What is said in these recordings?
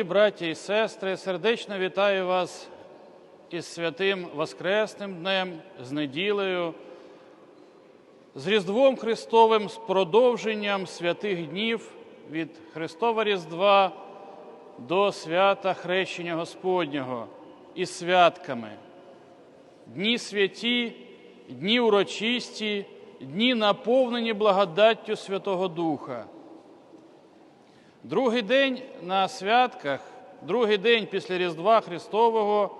Дорогі браття і сестри, сердечно вітаю вас із святим Воскресним днем, з неділею, з Різдвом Христовим, з продовженням святих днів від Христова Різдва до свята Хрещення Господнього і святками. Дні святі, дні урочисті, дні наповнені благодаттю Святого Духа. Другий день на святках, другий день після Різдва Христового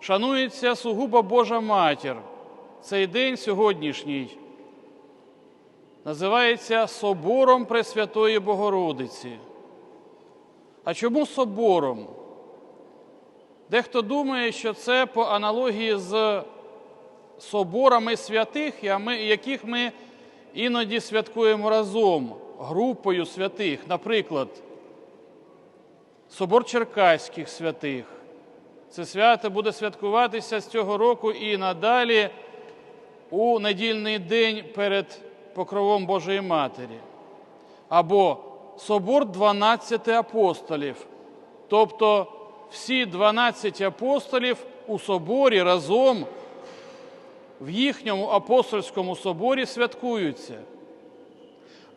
шанується сугубо Божа Матір. Цей день сьогоднішній називається Собором Пресвятої Богородиці. А чому собором? Дехто думає, що це по аналогії з соборами святих, яких ми іноді святкуємо разом, групою святих, наприклад, Собор Черкаських святих. Це свято буде святкуватися з цього року і надалі у недільний день перед Покровом Божої Матері. Або Собор 12 апостолів, тобто всі 12 апостолів у соборі разом в їхньому апостольському соборі святкуються.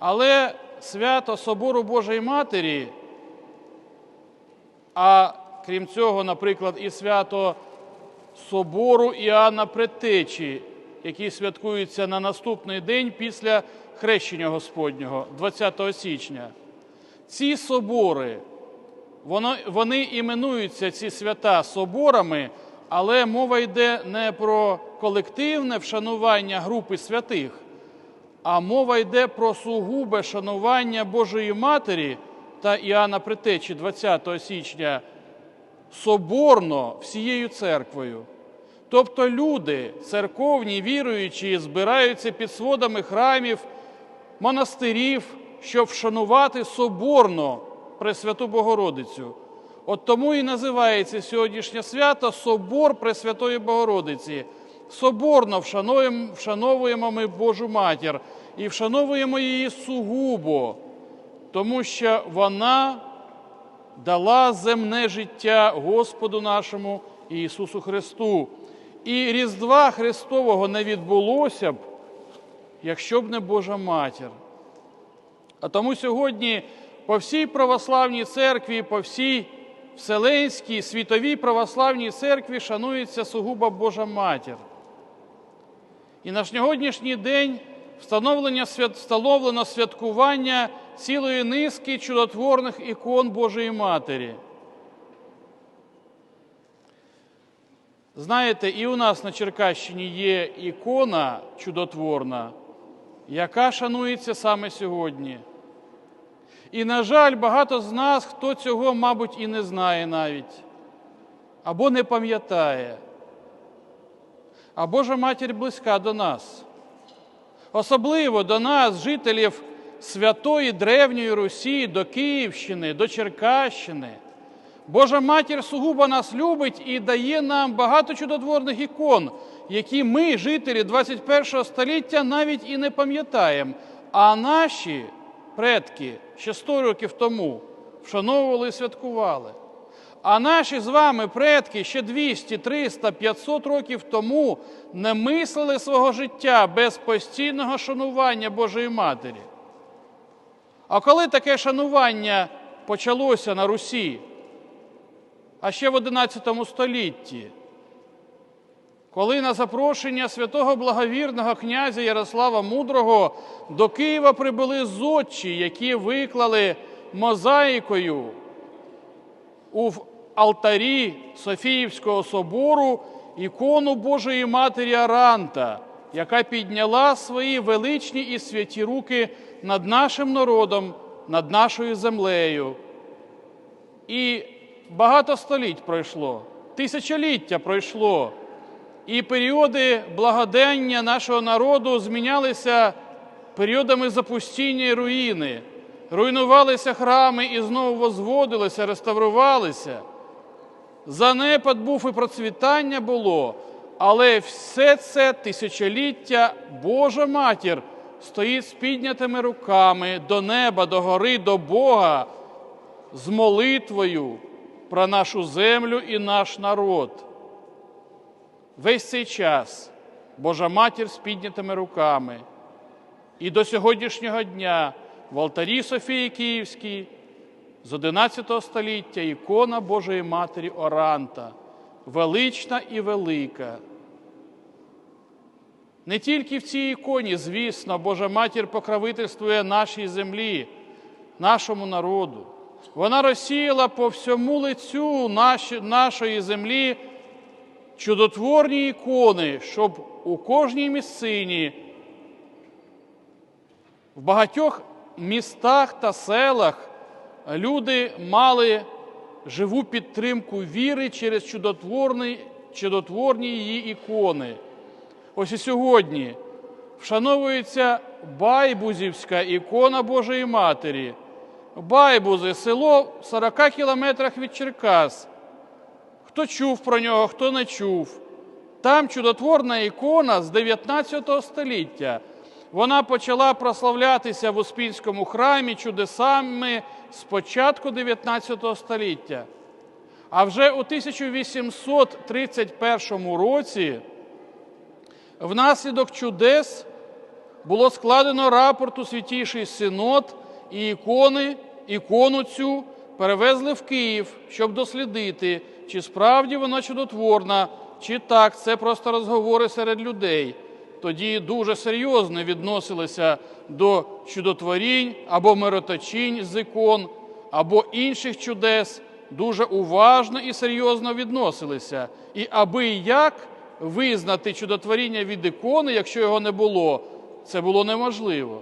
Але свято Собору Божої Матері, а крім цього, наприклад, і свято Собору Іоанна Предтечі, який святкується на наступний день після хрещення Господнього, 20 січня. Ці собори, вони іменуються ці свята соборами, але мова йде не про колективне вшанування групи святих, а мова йде про сугубе шанування Божої Матері та Іоанна Предтечі 20 січня соборно всією церквою. Тобто люди, церковні, віруючі, збираються під сводами храмів, монастирів, щоб вшанувати соборно Пресвяту Богородицю. От тому і називається сьогоднішнє свято Собор Пресвятої Богородиці. Соборно вшановуємо, вшановуємо ми Божу Матір і вшановуємо її сугубо, тому що вона дала земне життя Господу нашому Ісусу Христу. І Різдва Христового не відбулося б, якщо б не Божа Матір. А тому сьогодні по всій православній церкві, по всій Вселенській світовій православній церкві шанується сугубо Божа Матір. І на сьогоднішній день встановлено святкування цілої низки чудотворних ікон Божої Матері. Знаєте, і у нас на Черкащині є ікона чудотворна, яка шанується саме сьогодні. І, на жаль, багато з нас, хто цього, мабуть, і не знає навіть, або не пам'ятає. А Божа Матір близька до нас, особливо до нас, жителів святої Древньої Русі, до Київщини, до Черкащини. Божа Матір сугубо нас любить і дає нам багато чудотворних ікон, які ми, жителі 21 століття, навіть і не пам'ятаємо. А наші предки ще 100 років тому вшановували і святкували. А наші з вами предки ще 200, 300, 500 років тому не мислили свого життя без постійного шанування Божої Матері. А коли таке шанування почалося на Русі, а ще в XI столітті, коли на запрошення святого благовірного князя Ярослава Мудрого до Києва прибули зодчі, які виклали мозаїкою у алтарі Софіївського собору ікону Божої Матері Аранта, яка підняла свої величні і святі руки над нашим народом, над нашою землею. І багато століть пройшло, тисячоліття пройшло, і періоди благодення нашого народу змінялися періодами запустіння і руїни. Руйнувалися храми і знову возводилися, реставрувалися. Занепад був і процвітання було, але все це тисячоліття Божа Матір стоїть з піднятими руками до неба, до гори, до Бога з молитвою про нашу землю і наш народ. Весь цей час Божа Матір з піднятими руками. І до сьогоднішнього дня в алтарі Софії Київській з 11 століття ікона Божої Матері Оранта, велична і велика. Не тільки в цій іконі, звісно, Божа Матір покровительствує нашій землі, нашому народу. Вона розсіяла по всьому лицю нашої землі чудотворні ікони, щоб у кожній місцині, в багатьох містах та селах люди мали живу підтримку віри через чудотворні, чудотворні її ікони. Ось і сьогодні вшановується Байбузівська ікона Божої Матері. Байбузи село в 40 кілометрах від Черкас. Хто чув про нього, хто не чув. Там чудотворна ікона з 19 століття. Вона почала прославлятися в Успінському храмі чудесами з початку 19 століття. А вже у 1831 році внаслідок чудес було складено рапорт у Святійший Синод і ікони, ікону цю перевезли в Київ, щоб дослідити, чи справді вона чудотворна, чи так, це просто розговори серед людей. Тоді дуже серйозно відносилися до чудотворінь або мироточінь з ікон, або інших чудес, дуже уважно і серйозно відносилися. І аби як визнати чудотворіння від ікони, якщо його не було, це було неможливо.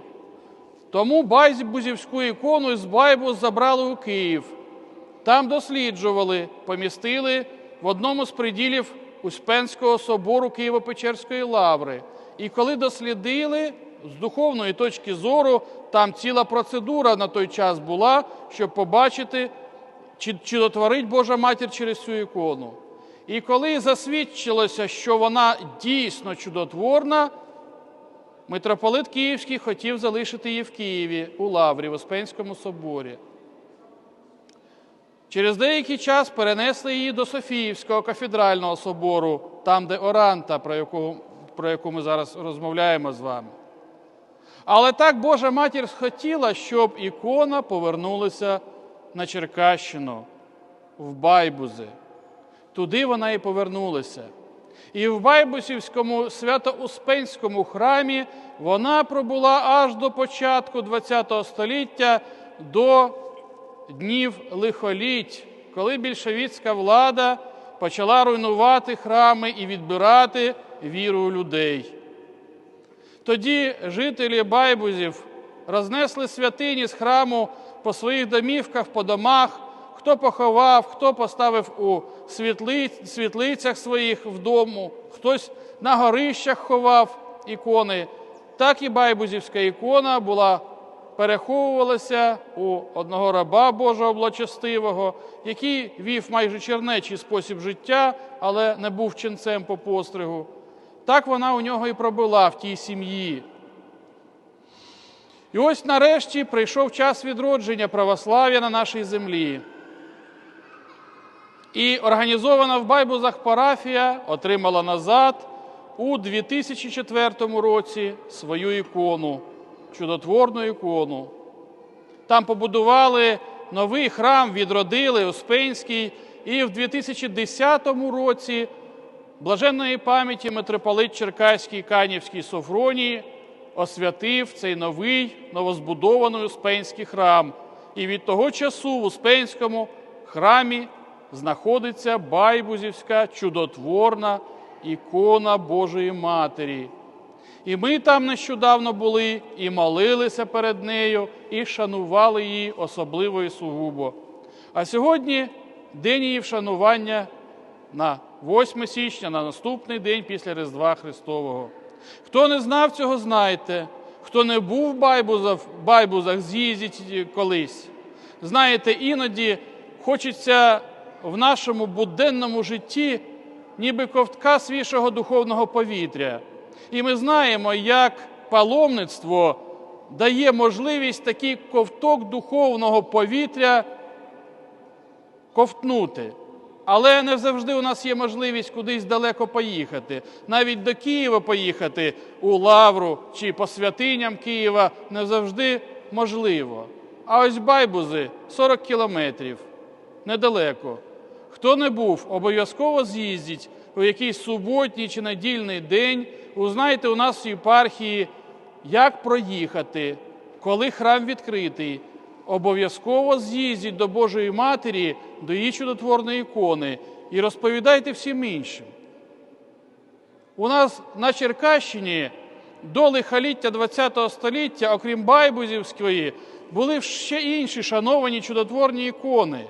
Тому Байбузівську ікону з Байбус забрали у Київ. Там досліджували, помістили в одному з приділів Успенського собору Києво-Печерської лаври. І коли дослідили, з духовної точки зору, там ціла процедура на той час була, щоб побачити, чи чудотворить Божа Матір через цю ікону. І коли засвідчилося, що вона дійсно чудотворна, митрополит Київський хотів залишити її в Києві у Лаврі, в Успенському соборі. Через деякий час перенесли її до Софіївського кафедрального собору, там, де Оранта, про яку, про яку ми зараз розмовляємо з вами. Але так Божа матір схотіла, щоб ікона повернулася на Черкащину, в Байбузи. Туди вона і повернулася. І в Байбусівському свято-успенському храмі вона пробула аж до початку ХХ століття, до днів лихоліть, коли більшовіцька влада почала руйнувати храми і відбирати віру людей. Тоді жителі Байбузів рознесли святині з храму по своїх домівках, по домах, хто поховав, хто поставив у світли... світлицях своїх вдому, хтось на горищах ховав ікони. Так і Байбузівська ікона була переховувалася у одного раба Божого благочестивого, який вів майже чернечий спосіб життя, але не був ченцем по постригу. Так вона у нього і пробула в тій сім'ї. І ось нарешті прийшов час відродження православ'я на нашій землі. І організована в Байбузах парафія отримала назад у 2004 році свою ікону, чудотворну ікону. Там побудували новий храм, відродили Успенський, і в 2010 році блаженної пам'яті митрополит Черкаський Канівський Софроній освятив цей новий новозбудований Успенський храм. І від того часу в Успенському храмі знаходиться Байбузівська чудотворна ікона Божої Матері. І ми там нещодавно були і молилися перед нею, і шанували її особливо і сугубо. А сьогодні день її вшанування на 8 січня, на наступний день після Різдва Христового. Хто не знав цього, знайте. Хто не був в Байбузах, Байбузах з'їздіть колись. Знаєте, іноді хочеться в нашому буденному житті ніби ковтка свіжого духовного повітря. І ми знаємо, як паломництво дає можливість такий ковток духовного повітря ковтнути. Але не завжди у нас є можливість кудись далеко поїхати. Навіть до Києва поїхати у Лавру чи по святиням Києва не завжди можливо. А ось байбузи 40 кілометрів недалеко. Хто не був, обов'язково з'їздіть у якийсь суботній чи недільний день. Узнайте у нас в єпархії, як проїхати, коли храм відкритий. Обов'язково з'їздіть до Божої Матері, до її чудотворної ікони і розповідайте всім іншим. У нас на Черкащині до лихоліття ХХ століття, окрім Байбузівської, були ще інші шановані чудотворні ікони.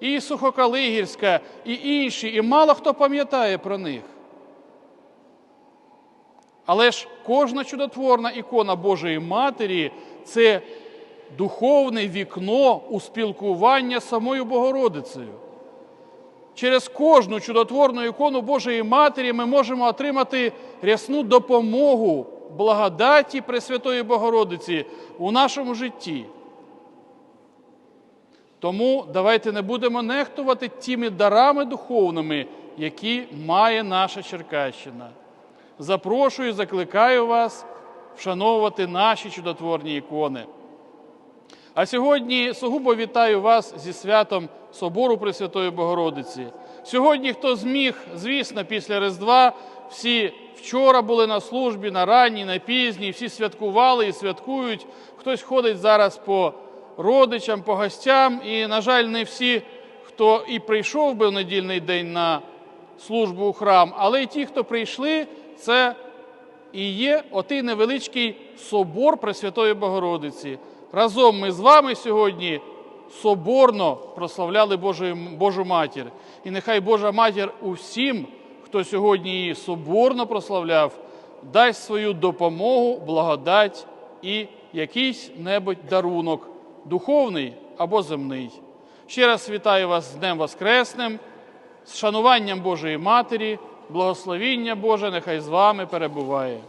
І Сухокалигірська, і інші, і мало хто пам'ятає про них. Але ж кожна чудотворна ікона Божої Матері це духовне вікно у спілкування з самою Богородицею. Через кожну чудотворну ікону Божої Матері ми можемо отримати рясну допомогу благодаті Пресвятої Богородиці у нашому житті. Тому давайте не будемо нехтувати тими дарами духовними, які має наша Черкащина. Запрошую, закликаю вас вшановувати наші чудотворні ікони. А сьогодні сугубо вітаю вас зі святом Собору Пресвятої Богородиці. Сьогодні, хто зміг, звісно, після Різдва всі вчора були на службі, на ранній, на пізній, всі святкували і святкують. Хтось ходить зараз по родичам, по гостям. І, на жаль, не всі, хто і прийшов би в недільний день на службу у храм, але й ті, хто прийшли, це і є отий невеличкий собор Пресвятої Богородиці. Разом ми з вами сьогодні соборно прославляли Божу, Божу Матір. І нехай Божа Матір усім, хто сьогодні її соборно прославляв, дасть свою допомогу, благодать і якийсь небудь дарунок, духовний або земний. Ще раз вітаю вас з Днем Воскресним, з шануванням Божої Матері, благословіння Боже, нехай з вами перебуває.